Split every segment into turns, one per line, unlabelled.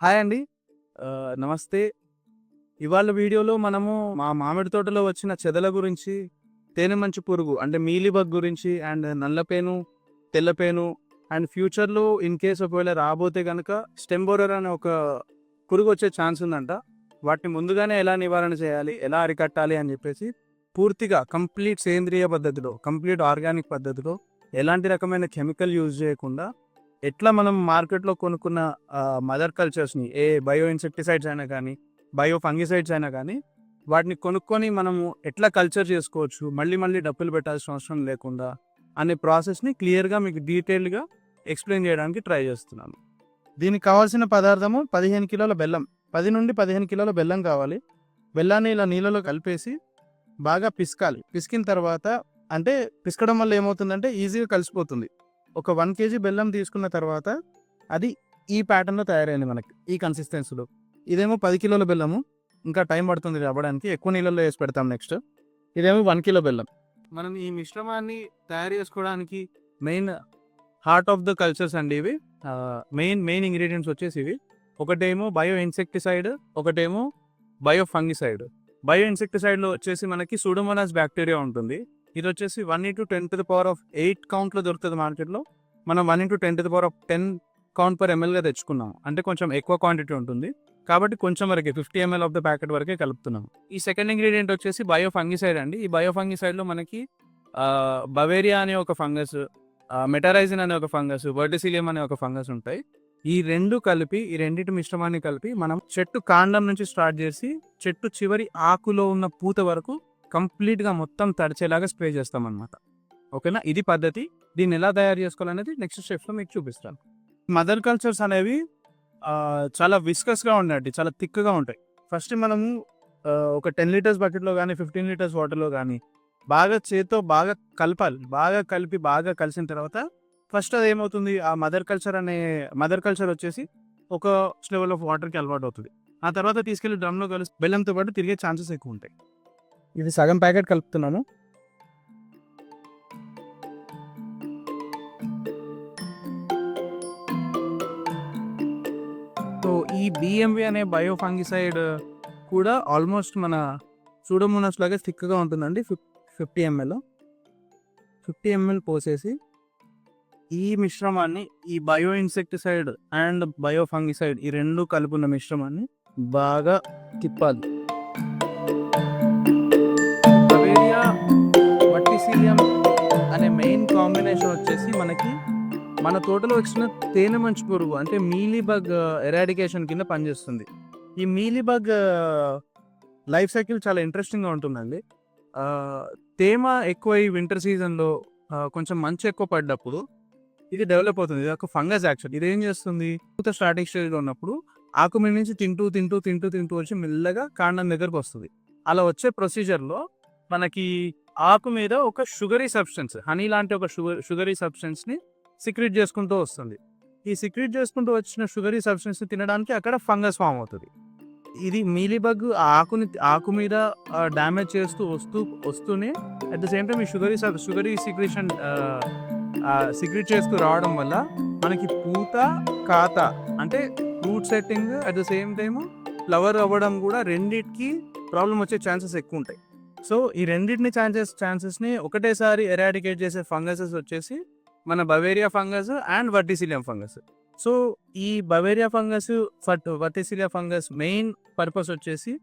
Hi అండి నమస్తే. ఇవాళ వీడియోలో మనము మా మామిడి తోటలో వచ్చిన చెదల గురించి, తేనె మంచు పురుగు అంటే మీలిబగ్ గురించి అండ్ నల్లపేను, తెల్లపేను అండ్ ఫ్యూచర్‌లో ఇన్ కేస్ ఒకవేళ రాబోతే కనుక స్టెంబోరర్ అనే ఒక పురుగు వచ్చే ఛాన్స్ ఉందంట. వాటిని ముందుగానే ఎలా నివారణ చేయాలి? ఎలా అరికట్టాలి? అని చెప్పేసి పూర్తిగా కంప్లీట్ సేంద్రియ పద్ధతిలో, కంప్లీట్ ఆర్గానిక్ పద్ధతిలో ఎలాంటి రకమైన కెమికల్ యూజ్ చేయకుండా ఎట్లా మనం మార్కెట్‌లో కొనుక్కున్న మదర్ కల్చర్స్‌ని ఏ బయో ఇన్సెక్టిసైడ్స్ అయినా కానీ, బయో ఫంగిసైడ్స్ అయినా కానీ వాటిని కొనుక్కొని మనము ఎట్లా కల్చర్ చేసుకోవచ్చు? మళ్ళీ మళ్ళీ డబ్బులు పెట్టాల్సిన అవసరం లేకుండా అనే ప్రాసెస్‌ని క్లియర్‌గా మీకు డీటెయిల్డ్‌గా ఎక్స్‌ప్లెయిన్ చేయడానికి ట్రై చేస్తున్నాను. దీనికి కావాల్సిన పదార్థము 15 కిలోల బెల్లం. 10-15 కిలోల బెల్లం కావాలి. బెల్లాన్ని ఇలా నీళ్ళలో కలిపేసి బాగా పిసకాలి. పిసికిన తర్వాత అంటే పిసకడం వల్ల ఏమవుతుందంటే ఈజీగా కలిసిపోతుంది. ఒక వన్ కేజీ బెల్లం తీసుకున్న తర్వాత అది ఈ ప్యాటర్న్‌లో తయారైంది మనకి. ఈ కన్సిస్టెన్సీలో. ఇదేమో పది కిలోల బెల్లము. ఇంకా టైం పడుతుంది రావడానికి అవ్వడానికి. ఎక్కువ నీళ్ళల్లో వేసి పెడతాం నెక్స్ట్. ఇదేమో వన్ కిలో బెల్లం. మనం ఈ మిశ్రమాన్ని తయారు చేసుకోవడానికి main heart of the cultures అండి ఇవి. మెయిన్ మెయిన్ ఇంగ్రీడియంట్స్ వచ్చేసి ఇవి. ఒకటేమో బయో ఇన్సెక్టిసైడ్, ఒకటేమో బయో ఫంగిసైడ్. బయో ఇన్సెక్టిసైడ్‌లో వచ్చేసి మనకి సూడోమోనాస్ బ్యాక్టీరియా ఉంటుంది. ఇది వచ్చేసి 1/10 కౌంట్‌లో దొరుకుతుంది మార్కెట్‌లో. మనం 1/10 కౌంట్ పర్ ఎంఎల్‌గా తెచ్చుకున్నాం. అంటే కొంచెం ఎక్కువ క్వాంటిటీ ఉంటుంది. కాబట్టి కొంచెం వరకే 50 ఎంఎల్ ఆఫ్ ద ప్యాకెట్ వరకే కలుపుతున్నాం. ఈ సెకండ్ ఇంగ్రీడియంట్ వచ్చేసి బయో ఫంగిసైడ్ అండి. ఈ బయో ఫంగిసైడ్‌లో మనకి బవేరియా అనే ఒక ఫంగస్, మెటారైజిన్ అనే ఒక ఫంగస్, వర్టిసిలియం అనే ఒక ఫంగస్ ఉంటాయి. ఈ రెండు కలిపి ఈ రెండిటి మిశ్రమాన్ని కలిపి మనం చెట్టు కాండం నుంచి స్టార్ట్ చేసి చెట్టు చివరి ఆకులో ఉన్న పూత వరకు కంప్లీట్‌గా మొత్తం తడిచేలాగా స్ప్రే చేస్తామన్నమాట. ఓకేనా? ఇది పద్ధతి. దీన్ని ఎలా తయారు చేసుకోవాలనేది నెక్స్ట్ స్టెప్స్‌లో మీకు చూపిస్తాను. మదర్ కల్చర్స్ అనేవి చాలా విస్కస్‌గా ఉంటాయండి. చాలా థిక్‌గా ఉంటాయి. ఫస్ట్ మనము ఒక 10 లీటర్స్ బకెట్‌లో కానీ ఫిఫ్టీన్ లీటర్స్ వాటర్‌లో కానీ బాగా చేత్తో బాగా కలపాలి. బాగా కలిపి బాగా కలిసిన తర్వాత ఫస్ట్ అది ఏమవుతుంది ఆ మదర్ కల్చర్ అనే మదర్ కల్చర్ వచ్చేసి ఒక లెవెల్ ఆఫ్ వాటర్‌కి అలవాటు అవుతుంది ఆ తర్వాత తీసుకెళ్ళి డ్రమ్‌లో కలిసి బెల్లంతో పాటు తిరిగే ఛాన్సెస్ ఎక్కువ ఉంటాయి ఇది సగం ప్యాకెట్ కలుపుతున్నాను. సో, ఈ బీఎంవి అనే బయో ఫంగిసైడ్ కూడా ఆల్మోస్ట్ మన సూడోమోనాస్ లాగే థిక్‌గా ఉంటుందండి. ఫిఫ్ 50 ఎంఎల్. 50 ఎంఎల్ పోసేసి ఈ మిశ్రమాన్ని ఈ bio insecticide and bio fungicide ఈ రెండు కలుపున్న మిశ్రమాన్ని బాగా తిప్పాలి. వర్టిసిలియం అనే మెయిన్ కాంబినేషన్ వచ్చేసి మనకి మన తోటలో వచ్చిన తేనె మంచు పురుగు అంటే మీలీబగ్ ఎరాడికేషన్ uh, కింద పనిచేస్తుంది. ఈ మీలీబగ్ లైఫ్ సైకిల్ చాలా ఇంట్రెస్టింగ్‌గా ఉంటుందండి. తేమ తేమ ఈ వింటర్ సీజన్‌లో కొంచెం మంచు ఎక్కువ పడ్డప్పుడు ఇది డెవలప్ అవుతుంది. ఇది ఒక ఫంగస్ యాక్చువల్ ఇది ఏం చేస్తుంది పూత స్టార్టింగ్ స్టేజ్‌లో ఉన్నప్పుడు ఆకు మీద నుంచి తింటూ, తింటూ, తింటూ, తింటూ వచ్చి మెల్లగా కాండం దగ్గరకు వస్తుంది అలా వచ్చే ప్రొసీజర్‌లో మనకి ఆకు మీద ఒక షుగరీ సబ్స్టెన్స్ హనీ లాంటి ఒక షుగర్ షుగరీ సబ్స్టెన్స్‌ని సిక్రెట్ చేసుకుంటూ వస్తుంది. ఈ సిక్రెట్ చేసుకుంటూ వచ్చిన షుగరీ సబ్స్టెన్స్‌ని తినడానికి అక్కడ ఫంగస్ ఫామ్ అవుతుంది ఇది మీలిబగ్ ఆకుని ఆకు మీద డ్యామేజ్ చేస్తూ వస్తూ వస్తూనే అట్ ద సేమ్ టైం ఈ sugary sub sugary secretion secret చేస్తూ రావడం వల్ల మనకి పూత, కాత అంటే fruit setting at the same time flower అవ్వడం కూడా రెండిటికి ప్రాబ్లమ్ వచ్చే ఛాన్సెస్ ఎక్కువ ఉంటాయి సో, ఈ రెండింటిని ఛాన్సెస్ ఛాన్సెస్‌ని ఒకటేసారి ఎరాడికేట్ చేసే ఫంగసెస్ వచ్చేసి మన beauveria fungus and verticillium fungus. So, ఈ బవేరియా ఫంగస్, ఫట్ వర్టిసిలియా ఫంగస్ మెయిన్ పర్పస్ వచ్చేసి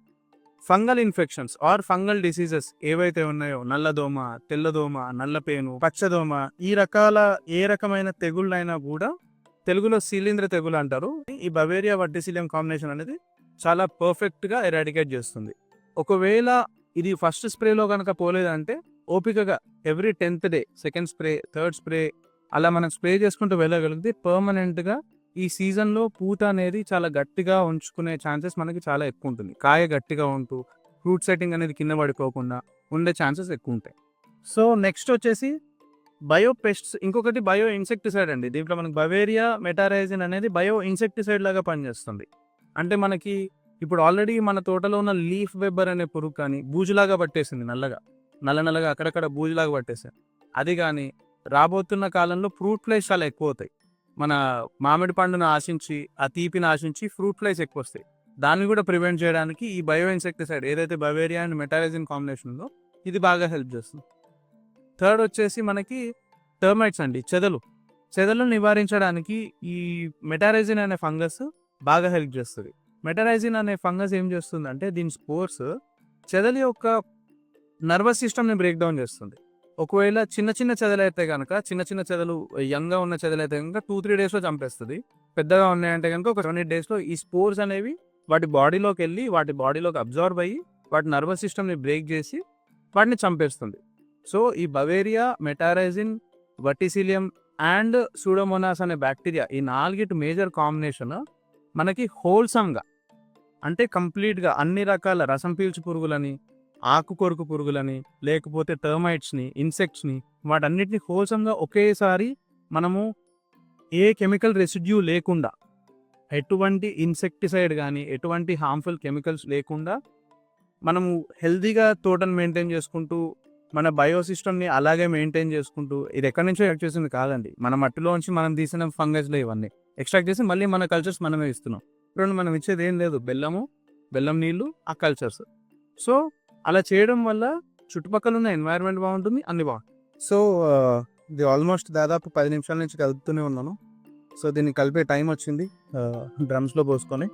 fungal infections or fungal diseases ఏవైతే ఉన్నాయో నల్లదోమ, తెల్లదోమ, నల్లపేను, పచ్చదోమ ఈ రకాల ఏ రకమైన తెగుళ్ళైనా కూడా తెలుగులో శిలీంద్ర తెగులు అంటారు. ఈ బవేరియా, వర్టిసిలియం కాంబినేషన్ అనేది చాలా పర్ఫెక్ట్‌గా ఎరాడికేట్ చేస్తుంది. ఒకవేళ ఇది ఫస్ట్ స్ప్రేలో కనుక పోలేదంటే ఓపికగా ఎవ్రీ 10థ్ day second spray, third spray అలా మనం స్ప్రే చేసుకుంటూ వెళ్ళగలిగితే పర్మనెంట్‌గా ఈ సీజన్‌లో పూత అనేది చాలా గట్టిగా ఉంచుకునే ఛాన్సెస్ మనకి చాలా ఎక్కువ ఉంటుంది కాయ గట్టిగా ఉంటూ ఫ్రూట్ సెట్టింగ్ అనేది కింద పడిపోకుండా ఉండే ఛాన్సెస్ ఎక్కువ ఉంటాయి సో, నెక్స్ట్ వచ్చేసి బయో పెస్ట్స్ ఇంకొకటి బయో ఇన్సెక్టిసైడ్ అండి. దీంట్లో మనకి బవేరియా, మెటారైజిన్ అనేది బయో ఇన్సెక్టిసైడ్ లాగా పనిచేస్తుంది. అంటే మనకి ఇప్పుడు ఆల్రెడీ మన తోటలో ఉన్న లీఫ్ వెబ్బర్ అనే పురుగు కానీ బూజులాగా పట్టేసింది నల్లగా. నల్ల నల్లగా అక్కడక్కడ బూజులాగా పట్టేసింది. అది కానీ రాబోతున్న కాలంలో ఫ్రూట్ ఫ్లైస్ చాలా ఎక్కువ అవుతాయి మన మామిడి పండును ఆశించి ఆ తీపిని ఆశించి ఫ్రూట్ ఫ్లైస్ ఎక్కువ వస్తాయి దాన్ని కూడా ప్రివెంట్ చేయడానికి ఈ బయో ఇన్సెక్టిసైడ్ ఏదైతే బవేరియా అండ్ మెటాలిజిన్ కాంబినేషన్ ఉందో ఇది బాగా హెల్ప్ చేస్తుంది. థర్డ్ వచ్చేసి మనకి టర్మైట్స్ అండి చెదలు. చెదలను నివారించడానికి ఈ మెటారైజిన్ అనే ఫంగస్ బాగా హెల్ప్ చేస్తుంది. మెటరైజిన్ అనే ఫంగస్ ఏం చేస్తుంది అంటే దీని స్పోర్స్ చెదలి యొక్క నర్వస్ సిస్టమ్ని బ్రేక్ డౌన్ చేస్తుంది. ఒకవేళ చిన్న చిన్న చెదలు అయితే కనుక చిన్న చిన్న చెదలు యంగ్గా ఉన్న చెదలు అయితే కనుక టూ త్రీ డేస్లో చంపేస్తుంది. పెద్దగా ఉన్నాయంటే కనుక ఒక సెవెన్ ఎయిట్ డేస్లో ఈ స్పోర్స్ అనేవి వాటి బాడీలోకి వెళ్ళి వాటి బాడీలోకి అబ్జర్వ్ అయ్యి వాటి నర్వస్ సిస్టమ్ని బ్రేక్ చేసి వాటిని చంపేస్తుంది. సో ఈ beauveria metarhizium verticillium and pseudomonas అనే బ్యాక్టీరియా ఈ నాలుగిటి మేజర్ కాంబినేషన్ మనకి హోల్సమ్గా అంటే కంప్లీట్గా అన్ని రకాల రసం పీల్చు పురుగులని ఆకుకొరుకు పురుగులని లేకపోతే టర్మైట్స్ని ఇన్సెక్ట్స్ని వాటన్నిటిని హోల్సంగా ఒకేసారి మనము ఏ కెమికల్ రెసిడ్యూ లేకుండా ఎటువంటి ఇన్సెక్టిసైడ్ కానీ ఎటువంటి హార్మ్ఫుల్ కెమికల్స్ లేకుండా మనము హెల్తీగా తోటను మెయింటైన్ చేసుకుంటూ మన బయోసిస్టమ్ని అలాగే మెయింటైన్ చేసుకుంటూ ఇది ఎక్కడి నుంచో ఎక్ట్ చేసింది కాదండి. మన మట్టిలోంచి మనం తీసిన ఫంగస్లో ఇవన్నీ. ఎక్స్ట్రాక్ట్ చేసి మళ్ళీ మన కల్చర్స్ మనమే ఇస్తున్నాం. ఇప్పుడు మనం ఇచ్చేది ఏం లేదు. బెల్లము బెల్లం నీళ్ళు ఆ కల్చర్స్ సో అలా చేయడం వల్ల చుట్టుపక్కల ఉన్న ఎన్వైరన్మెంట్ బాగుంటుంది అన్ని బాగుంటుంది సో ఇది ఆల్మోస్ట్ దాదాపు పది నిమిషాల నుంచి కలుపుతూనే ఉన్నాను. సో దీన్ని కలిపే టైం వచ్చింది డ్రమ్స్లో పోసుకొని.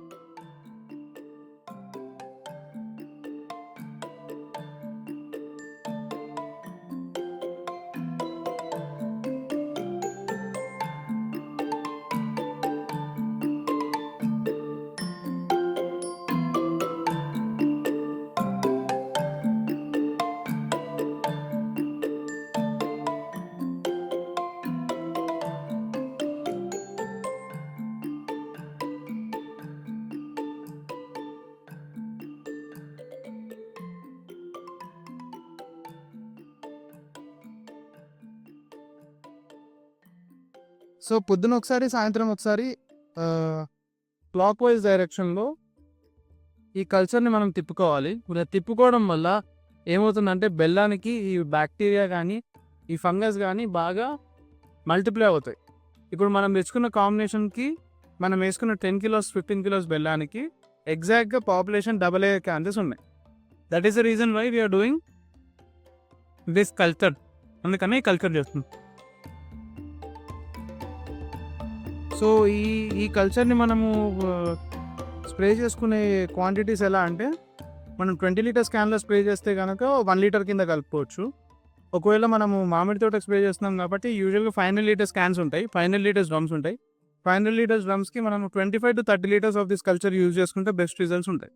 సో పొద్దున ఒకసారి సాయంత్రం ఒకసారి క్లాక్ వైజ్ డైరెక్షన్లో ఈ కల్చర్ని మనం తిప్పుకోవాలి. ఇలా తిప్పుకోవడం వల్ల ఏమవుతుందంటే బెల్లానికి ఈ బ్యాక్టీరియా కానీ ఈ ఫంగస్ కానీ బాగా మల్టిప్లై అవుతాయి. ఇప్పుడు మనం తెచ్చుకున్న కాంబినేషన్కి మనం వేసుకున్న టెన్ కిలోస్ ఫిఫ్టీన్ కిలోస్ బెల్లానికి ఎగ్జాక్ట్గా పాపులేషన్ డబల్ అయ్యే ఛాన్సెస్ ఉన్నాయి. That is the reason why we are doing this culture అందుకనే కల్చర్ చేస్తుంది సో ఈ ఈ కల్చర్ని మనము స్ప్రే చేసుకునే క్వాంటిటీస్ ఎలా అంటే మనం ట్వంటీ లీటర్స్ క్యాన్లో స్ప్రే చేస్తే కనుక వన్ లీటర్ కింద కలుపుకోవచ్చు. ఒకవేళ మనము మామిడి తోట స్ప్రే చేస్తున్నాం కాబట్టి యూజువల్గా ఫైవ్ హండ్రెడ్ లీటర్స్ క్యాన్స్ ఉంటాయి ఫైవ్ హండ్రెడ్ లీటర్స్ డ్రమ్స్ ఉంటాయి. ఫైవ్ హండ్రెడ్ లీటర్స్ డ్రమ్స్కి మనం twenty five to thirty litres of this culture use చేసుకుంటే బెస్ట్ రిజల్ట్స్ ఉంటాయి.